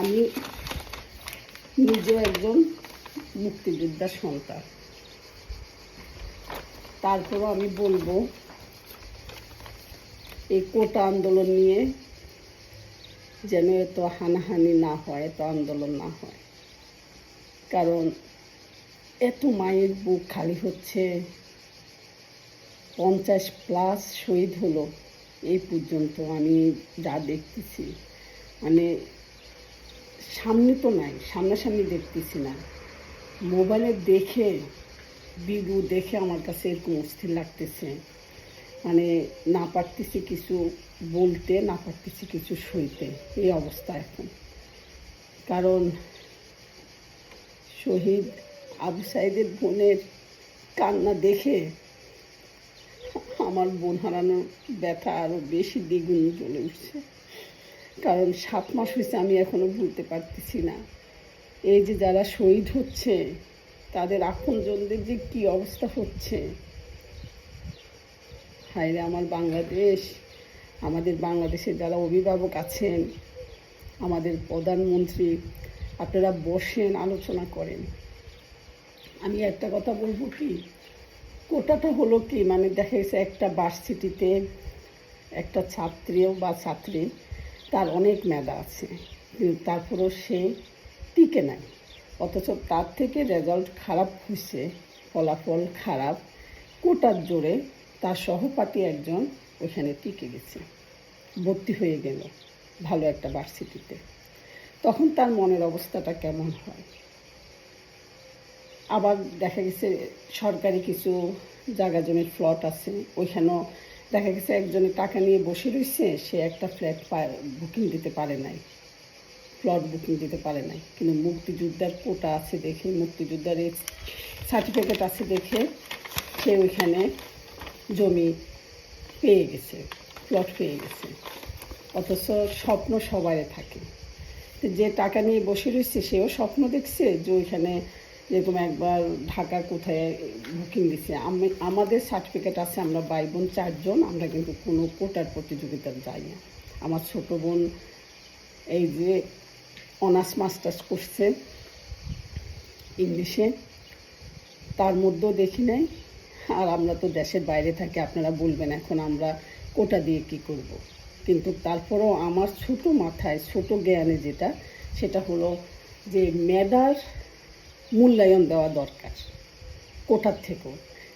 আমি নিজে একজন মুক্তিযোদ্ধার সন্তান। তারপরও আমি বলব, এই কোটা আন্দোলন নিয়ে যেন এত হানাহানি না হয়, এত আন্দোলন না হয়। কারণ এত মায়ের বুক খালি হচ্ছে, পঞ্চাশ প্লাস শহীদ হলো, এই পর্যন্ত আমি যা দেখতেছি। মানে সামনে তো নাই, সামনাসামনি দেখতেছি না। মোবাইলে দেখে ভিডিও দেখে আমার কাছে এরকম অস্থির লাগতেছে। মানে না পারতেছি কিছু বলতে, না পারতেছি কিছু সইতে, এই অবস্থা এখন। কারণ শহীদ আবু সাইদের বোনের কান্না দেখে আমার বোন হারানোর ব্যথা আরও বেশি দ্বিগুণ জ্বলে উঠছে। কারণ সাত মাস হয়েছে আমি এখনও ভুলতে পারতেছি না। এই যে যারা শহীদ হচ্ছে, তাদের আপনজনদের যে কী অবস্থা হচ্ছে। হায় রে আমার বাংলাদেশ, আমাদের বাংলাদেশের যারা অভিভাবক আছেন, আমাদের প্রধানমন্ত্রী, আপনারা বসেন, আলোচনা করেন। আমি একটা কথা বলব কি, কোটাটা হলো কি মানে দেখা গেছে একটা ভার্সিটিতে একটা ছাত্রীও বা ছাত্রী তার অনেক মেধা আছে। কিন্তু তারপরেও সে টিকে নাই। অথচ তার থেকে রেজাল্ট খারাপ হয়েছে ফলাফল খারাপ, কোটার জোরে তার সহপাঠী একজন ওখানে টিকে গেছে। ভর্তি হয়ে গেল ভালো একটা ভার্সিটিতে তখন তার মনের অবস্থাটা কেমন হয়? আবার দেখা গেছে সরকারি কিছু জায়গা জমির প্লট আছে, ওইখানেও দেখা গেছে একজনের টাকা নিয়ে বসে রয়েছে সে একটা ফ্ল্যাট বুকিং দিতে পারে নাই। প্লট বুকিং দিতে পারে নাই। কিন্তু মুক্তিযোদ্ধার কোটা আছে দেখে, মুক্তিযোদ্ধার সার্টিফিকেট আছে দেখে সে ওইখানে জমি পেয়ে গেছে প্লট পেয়ে গেছে। অথচ স্বপ্ন সবাই থাকে। যে টাকা নিয়ে বসে রয়েছে সেও স্বপ্ন দেখছে যে ওইখানে যেরকম একবার ঢাকা কোথায় বুকিং দিছে। আমি, আমাদের সার্টিফিকেট আছে, আমরা ভাই বোন চারজন, আমরা কিন্তু কোনো কোটার প্রতিযোগিতায় যাই না। আমার ছোটো বোন এই যে অনার্স মাস্টার্স করছে ইংলিশে তার মধ্যেও দেখি নাই। আর আমরা তো দেশের বাইরে থাকি, আপনারা বলবেন এখন আমরা কোটা দিয়ে কি করব। কিন্তু তারপরেও আমার ছোট মাথায়, ছোট জ্ঞানে যেটা, সেটা হলো যে মেধার মূল্যায়ন দেওয়া দরকার কোটার থেকেও।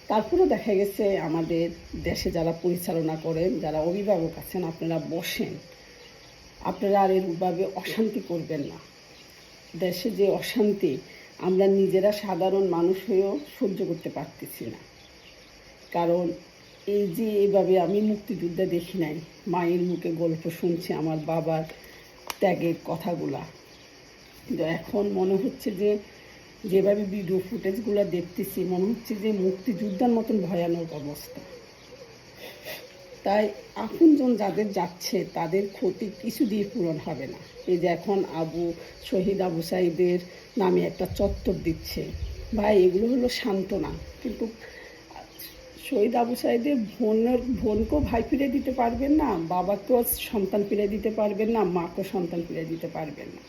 তারপরেও দেখা গেছে আমাদের দেশে যারা পরিচালনা করেন, যারা অভিভাবক আছেন, আপনারা বসেন। আপনারা আর এরভাবে অশান্তি করবেন না। দেশে যে অশান্তি, আমরা নিজেরা সাধারণ মানুষ হয়েও সহ্য করতে পারতেছি না। কারণ এই যে এইভাবে আমি মুক্তিযুদ্ধে দেখি নাই, মায়ের মুখে গল্প শুনছি আমার বাবার ত্যাগের কথাগুলা। কিন্তু এখন মনে হচ্ছে যে যেভাবে ভিডিও ফুটেজগুলো দেখতেছি, মনে হচ্ছে যে মুক্তিযোদ্ধার মতন ভয়ানক অবস্থা। তাই আপনজন যাদের যাচ্ছে, তাদের ক্ষতি কিছু দিয়ে পূরণ হবে না। এই যে এখন আবু, শহীদ আবু সাইদের নামে একটা চত্বর দিচ্ছে। ভাই, এগুলো হলো সান্ত্বনা। কিন্তু শহীদ আবু সাইদের বোনের, বোনকেও ভাই ফিরে দিতে পারবেন না, বাবাকেও সন্তান ফিরে দিতে পারবেন না, মাকেও সন্তান ফিরে দিতে পারবেন না।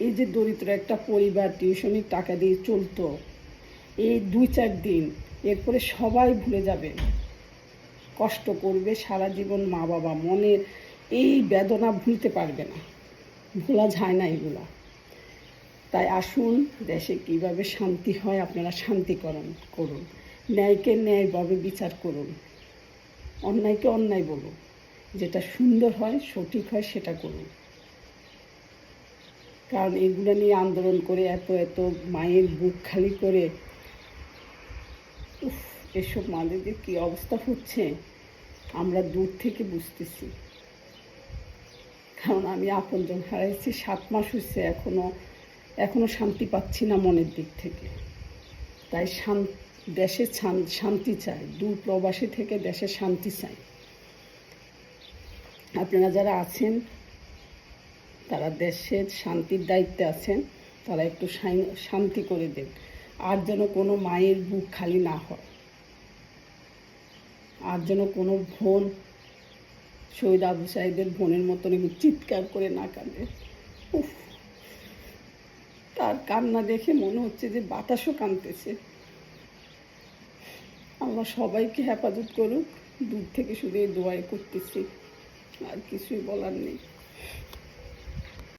এই যে দরিদ্র একটা পরিবার, টিউশনির টাকা দিয়ে চলতো, এই দুই চার দিন, এরপরে সবাই ভুলে যাবে। কষ্ট করবে সারা জীবন মা বাবা মনের এই বেদনা ভুলতে পারবে না। ভোলা যায় না এগুলা। তাই আসুন, দেশে কীভাবে শান্তি হয় আপনারা শান্তি শান্তিকরণ করুন। ন্যায়কে ন্যায়ভাবে বিচার করুন। অন্যায়কে অন্যায় বলুন। যেটা সুন্দর হয়, সঠিক হয়, সেটা করুন। কারণ এগুলো নিয়ে আন্দোলন করে এত এত মায়ের বুক খালি করে। উফ, এসব মাদের কী অবস্থা হচ্ছে? আমরা দূর থেকে বুঝতেছি। কারণ আমি আপনজন হারাইছি, সাত মাস হচ্ছে এখনও এখনও শান্তি পাচ্ছি না মনের দিক থেকে। তাই দেশে শান্তি চাই, দূর প্রবাসী থেকে দেশে শান্তি চাই। আপনারা যারা আছেন তারা দেশের শান্তির দায়িত্বে আছেন, তারা একটু শান্তি করে দেন। আর যেন কোনো মায়ের বুক খালি না হয়। আর যেন কোনো বোন, শহীদ আবু সাহেবের বোনের মতন একটু চিৎকার করে না কাঁদে। উফ! তার কান্না দেখে মনে হচ্ছে যে বাতাসও কাঁদতেছে। আমরা সবাইকে হেফাজত করুক, দূর থেকে শুধু এই দোয়াই করতেছি। আর কিছুই বলার নেই।